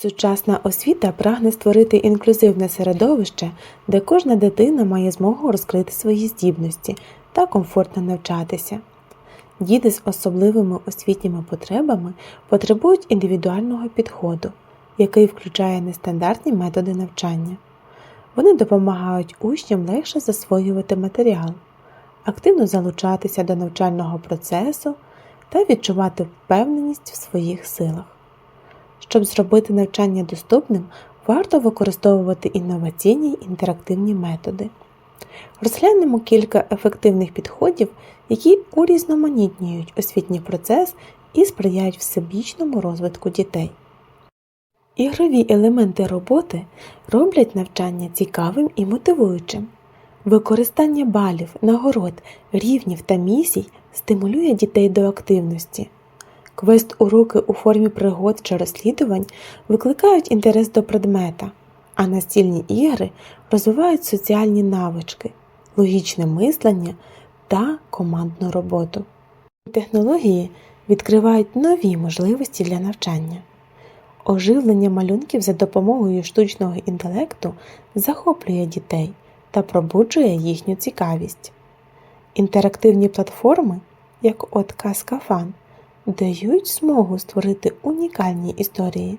Сучасна освіта прагне створити інклюзивне середовище, де кожна дитина має змогу розкрити свої здібності та комфортно навчатися. Діти з особливими освітніми потребами потребують індивідуального підходу, який включає нестандартні методи навчання. Вони допомагають учням легше засвоювати матеріал, активно залучатися до навчального процесу та відчувати впевненість в своїх силах. Щоб зробити навчання доступним, варто використовувати інноваційні інтерактивні методи. Розглянемо кілька ефективних підходів, які урізноманітнюють освітній процес і сприяють всебічному розвитку дітей. Ігрові елементи роботи роблять навчання цікавим і мотивуючим. Використання балів, нагород, рівнів та місій стимулює дітей до активності. Квест-уроки у формі пригод чи розслідувань викликають інтерес до предмета, а настільні ігри розвивають соціальні навички, логічне мислення та командну роботу. Технології відкривають нові можливості для навчання. Оживлення малюнків за допомогою штучного інтелекту захоплює дітей та пробуджує їхню цікавість. Інтерактивні платформи, як от Казкафан, дають змогу створити унікальні історії,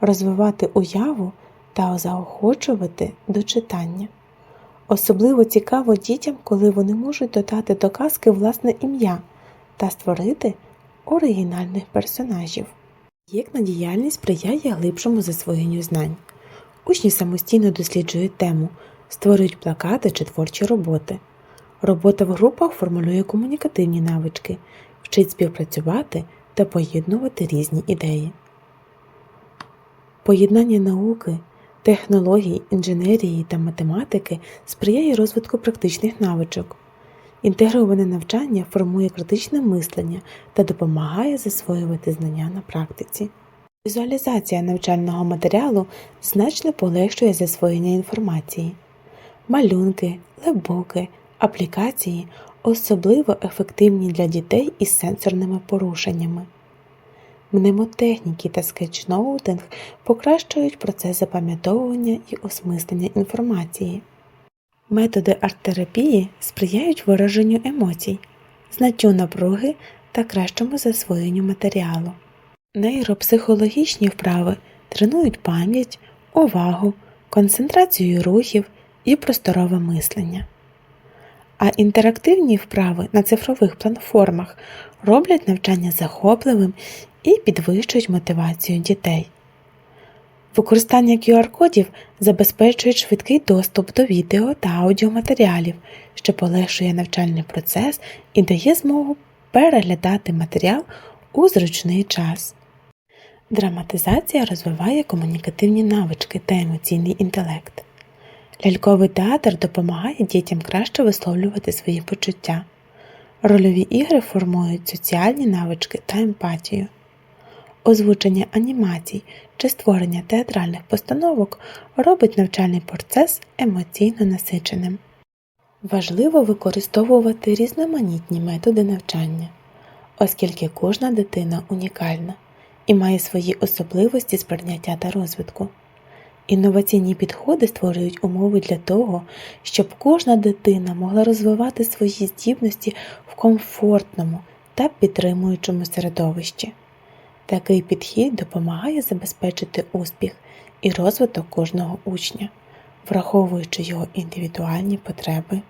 розвивати уяву та заохочувати до читання. Особливо цікаво дітям, коли вони можуть додати до казки власне ім'я та створити оригінальних персонажів. Проєктна діяльність сприяє глибшому засвоєнню знань. Учні самостійно досліджують тему, створюють плакати чи творчі роботи. Робота в групах формулює комунікативні навички, вчить співпрацювати та поєднувати різні ідеї. Поєднання науки, технологій, інженерії та математики сприяє розвитку практичних навичок. Інтегроване навчання формує критичне мислення та допомагає засвоювати знання на практиці. Візуалізація навчального матеріалу значно полегшує засвоєння інформації. Малюнки, лебуки, аплікації особливо ефективні для дітей із сенсорними порушеннями. Мнемотехніки та скетчноутинг покращують процес запам'ятовування і осмислення інформації. Методи арт-терапії сприяють вираженню емоцій, знаттю напруги та кращому засвоєнню матеріалу. Нейропсихологічні вправи тренують пам'ять, увагу, концентрацію рухів і просторове мислення. А інтерактивні вправи на цифрових платформах роблять навчання захопливим і підвищують мотивацію дітей. Використання QR-кодів забезпечує швидкий доступ до відео та аудіоматеріалів, що полегшує навчальний процес і дає змогу переглядати матеріал у зручний час. Драматизація розвиває комунікативні навички та емоційний інтелект. Ляльковий театр допомагає дітям краще висловлювати свої почуття. Рольові ігри формують соціальні навички та емпатію. Озвучення анімацій чи створення театральних постановок робить навчальний процес емоційно насиченим. Важливо використовувати різноманітні методи навчання, оскільки кожна дитина унікальна і має свої особливості сприйняття та розвитку. Інноваційні підходи створюють умови для того, щоб кожна дитина могла розвивати свої здібності в комфортному та підтримуючому середовищі. Такий підхід допомагає забезпечити успіх і розвиток кожного учня, враховуючи його індивідуальні потреби.